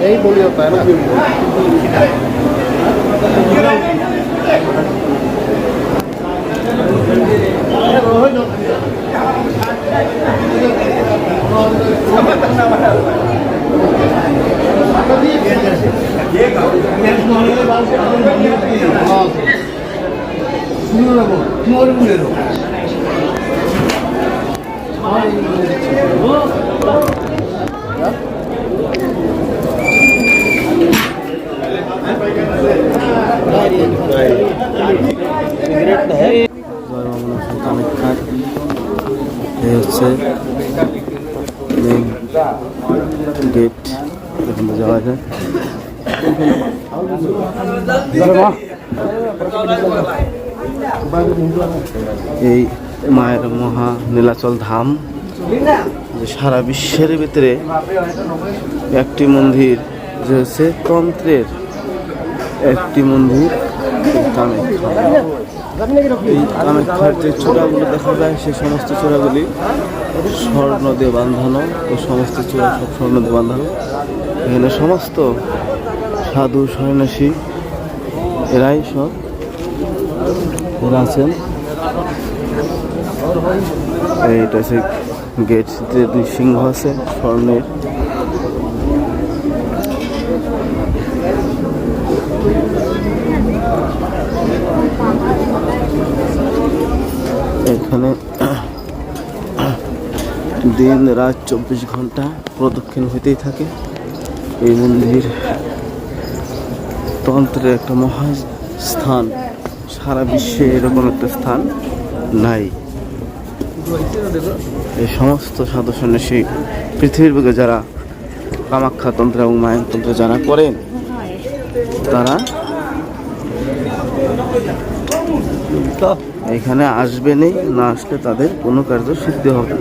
यही बोली होता এই মায়ের মহা নীলাচল ধাম যে সারা বিশ্বের ভিতরে একটি মন্দির যে হচ্ছে তন্ত্রের একটি মন্দির কামাখ্যা এই কামাখ্যার যে চূড়াগুলো দেখা যায় সেই সমস্ত চূড়াগুলি স্বর্ণ দিয়ে বাঁধানো, ও সমস্ত চূড়া সব স্বর্ণ দিয়ে বাঁধানো। এখানে সমস্ত সাধু, সন্ন্যাসী, এরাই সব এরা আছেন। এইটা হচ্ছে গেট, যে দুই সিংহ আছে, স্বর্ণের। এখানে দিন, রাত, চব্বিশ ঘণ্টা প্রদক্ষিণ হইতেই থাকে। এই মন্দির তন্ত্রের একটা মহা স্থান সারা বিশ্বে এরকম একটা স্থান নাই। এই সমস্ত সাধু সন্ন্যাসী পৃথিবীর বুকে যারা কামাখ্যা তন্ত্র এবং মায়ন তন্ত্র যারা করেন, তারা এখানে আসবেনই না আসলে তাদের কোনো কার্য সিদ্ধি হবে।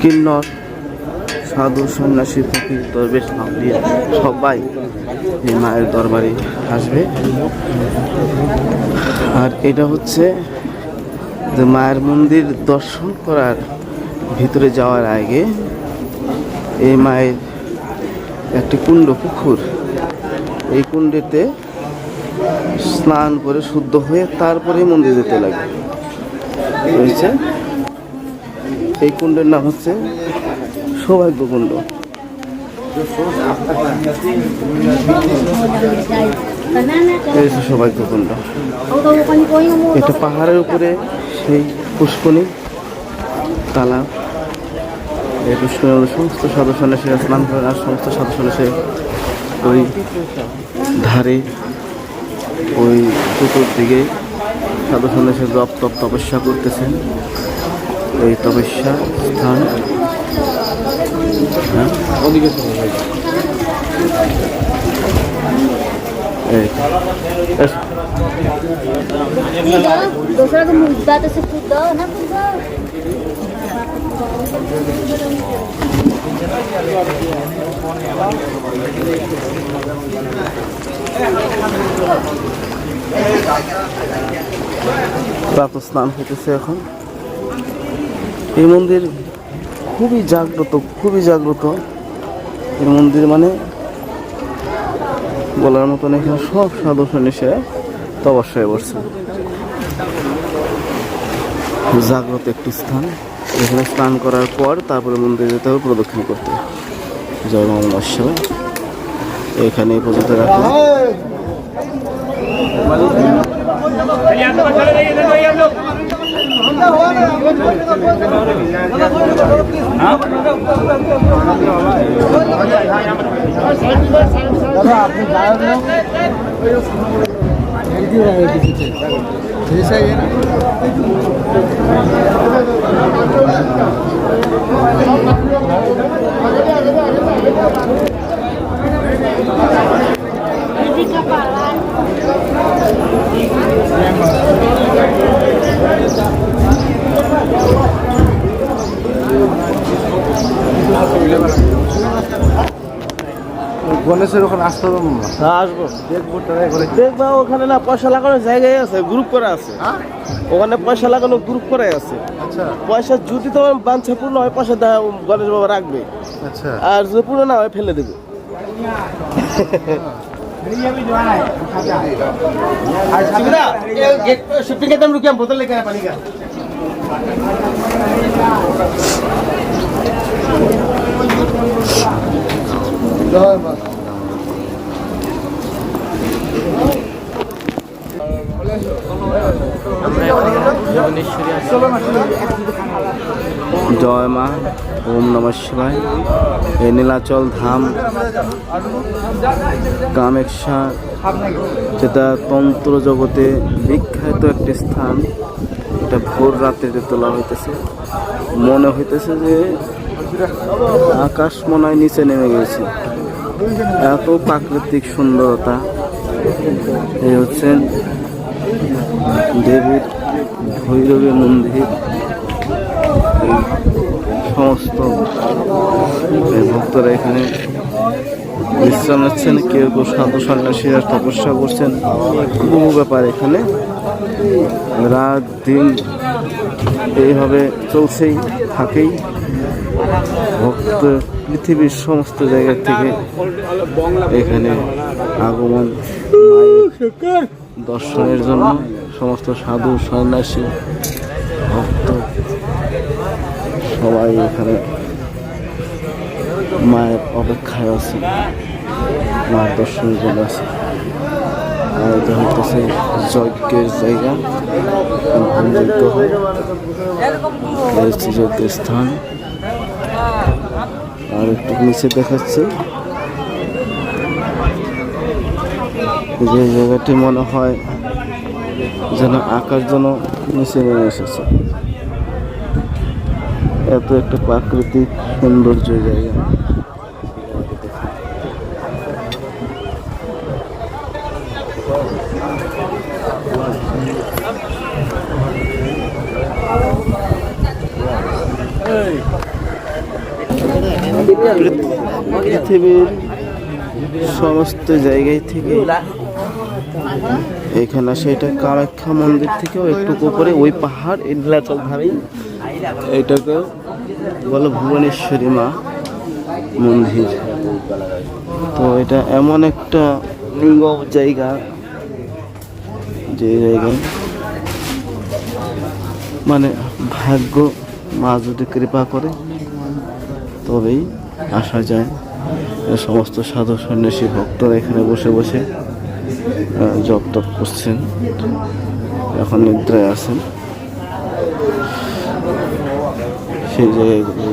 কিন্নর, সাধু সন্ন্যাসী ফকির দরবেশ সবাই এই মায়ের দরবারে আসবে। আর এটা হচ্ছে যে মায়ের মন্দির দর্শন করার ভিতরে যাওয়ার আগে এই মায়ের একটি কুণ্ড পুকুর। এই কুণ্ডেতে স্নান করে শুদ্ধ হয়ে তারপরে মন্দির যেতে লাগে। বুঝছে এই কুণ্ডের নাম হচ্ছে সৌভাগ্য কুণ্ড সৌভাগ্য কুণ্ড এটা পাহাড়ের উপরে সেই পুষ্কনি তালাব এই মধ্যে সমস্ত সাধু সন্ন্যাসীরা স্নান করে আর সমস্ত সাধু সন্ন্যাসী ওই ধারে ওই চতুর্দিকে সাধু সন্ন্যাসী জপ তপ তপস্যা করতেছেন এই তপস্যা স্থান হ্যাঁ এই তো। এস- दूसरा तो मुद्दा तो से खुदा ना खुदा প্রাত স্নান হইতেছে এখন। এই মন্দির খুবই জাগ্রত খুবই জাগ্রত। এই মন্দির মানে বলার মতন এখানে সব সাধু সন্ন্যাসীরা তপস্যায় বসছে জাগ্রত একটি স্থান। এখানে স্নান করার পর তারপরে মন্দিরে যেতে হবে, প্রদক্ষিণ করতে জয় মহামনস্য এখানে এই পর্যন্ত রাখুন दादा গণেশের ওখানে আসতে হবে না হ্যাঁ আসবো দেখবো ট্রাই করে দেখবা ওখানে না পয়সা লাগানোর জায়গায় আছে গ্রুপ করা আছে হ্যাঁ ওখানে পয়সা লাগানো গ্রুপ করা আছে আচ্ছা পয়সা যদি তোমার বাঞ্ছা পূর্ণ হয় পয়সা দেওয়া গণেশ বাবা রাখবে আচ্ছা আর যদি পূর্ণ না হয় ফেলে দেবে शिफ्टिंग के रुकिए हम बोतल लेकर आए पानी का জয় মা জয় মা, ওম নম শিবায়। এই নীলাচল ধাম কামেক্ষা যেটা তন্ত্র জগতে বিখ্যাত একটি স্থান। এটা ভোর রাত্রিতে তোলা হইতেছে। মনে হইতেছে যে আকাশ মনে হয় নিচে নেমে গেছে এত প্রাকৃতিক সুন্দরতা। এই হচ্ছেন দেবীর ভৈরবী মন্দির। সমস্ত ভক্তরা এখানে বিশ্রাম নিচ্ছেন, কেউ কেউ সাধু সন্ন্যাসীরা তপস্যা করছেন। বহু ব্যাপার এখানে। রাত, দিন এইভাবে চলছেই, থাকেই। ভক্ত পৃথিবীর সমস্ত জায়গা থেকে এখানে আগমন, দর্শনের জন্য সমস্ত সাধু সন্ন্যাসী, ভক্ত সবাই এখানে মায়ের অপেক্ষায় আছে। মায়ের দর্শনের জন্য আছে। আর এটা হইতেছে যজ্ঞের জায়গা। যজ্ঞ যজ্ঞের স্থান। আর একটু নিচে দেখাচ্ছে। যে জায়গাটি মনে হয় যেন আকাশ যেন নিচে নেমে এসেছে। এত একটা প্রাকৃতিক সৌন্দর্য জায়গা। পৃথিবীর সমস্ত জায়গায় থেকে এখানে আসে, এটা কামাখ্যা মন্দির থেকেও একটু উপরে, ওই পাহাড় নীলাচল ধারেই। এটাকে বলে ভুবনেশ্বরী মা মন্দির। তো এটা এমন একটা লিঙ্গ জায়গা, যে জায়গায় মানে ভাগ্য মা যদি কৃপা করে, তবেই আসা যায়। সমস্ত সাধু সন্ন্যাসী ভক্তরা এখানে বসে বসে জপ টপ করছেন, এখন নিদ্রায় আছেন। সেই জায়গাগুলো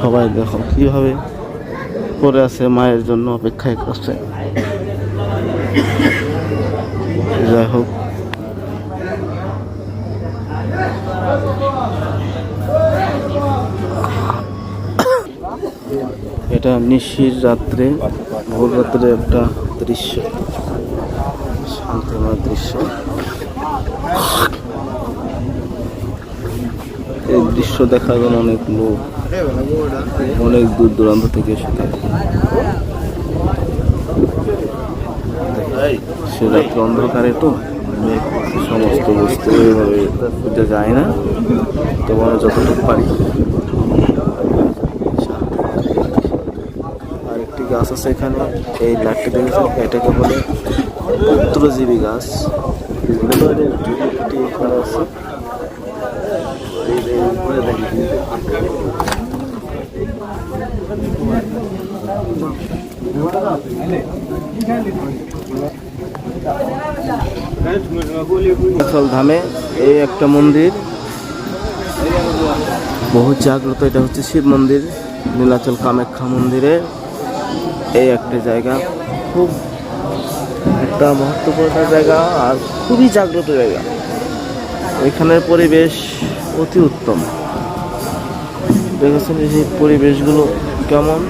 সবাই দেখো কীভাবে পড়ে আছে, মায়ের জন্য অপেক্ষায় করছে। যাই হোক এটা নিশির রাত্রে, ভোর রাত্রে একটা দৃশ্য। শান্তিময় দৃশ্য। এই দৃশ্য দেখার জন্য অনেক লোক, অনেক দূর দূরান্ত থেকে এসে সে রাত্রে অন্ধকারে তো সমস্ত বস্তু এইভাবে খুঁজে যায় না। তোমার যতটুকু পারি। গাছ আছে এখানে। এই লাটটি দেখেছেন? এটাকে বলে পুত্রজীবী গাছ। এগুলোর ঝুঁকি এখানে আছে। ধামে এই একটা মন্দির। বহু জাগ্রত, এটা হচ্ছে শিব মন্দির, নীলাচল কামাখ্যা মন্দিরে। এই একটা জায়গা। খুব একটা মহত্বপূর্ণ জায়গা আর খুবই জাগ্রত জায়গা। এখানের পরিবেশ অতি উত্তম। দেখেছেন যে সেই পরিবেশগুলো কেমন?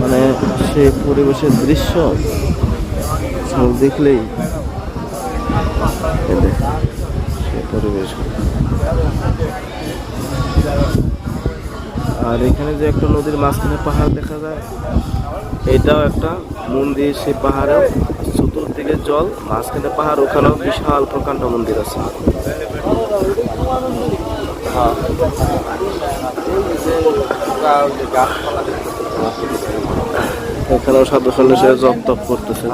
মানে সে পরিবেশের দৃশ্য সব দেখলেই সে পরিবেশ। আর এখানে যে একটা নদীর মাঝখানে পাহাড় দেখা যায়, এটাও একটা মন্দির। সেই পাহাড়ে চতুর্দিকে জল, মাঝখানে পাহাড়, ওখানেও বিশাল প্রকাণ্ড মন্দির আছে। এখানেও সাধু সন্ন্যাসীরা জপ তপ করতেছে।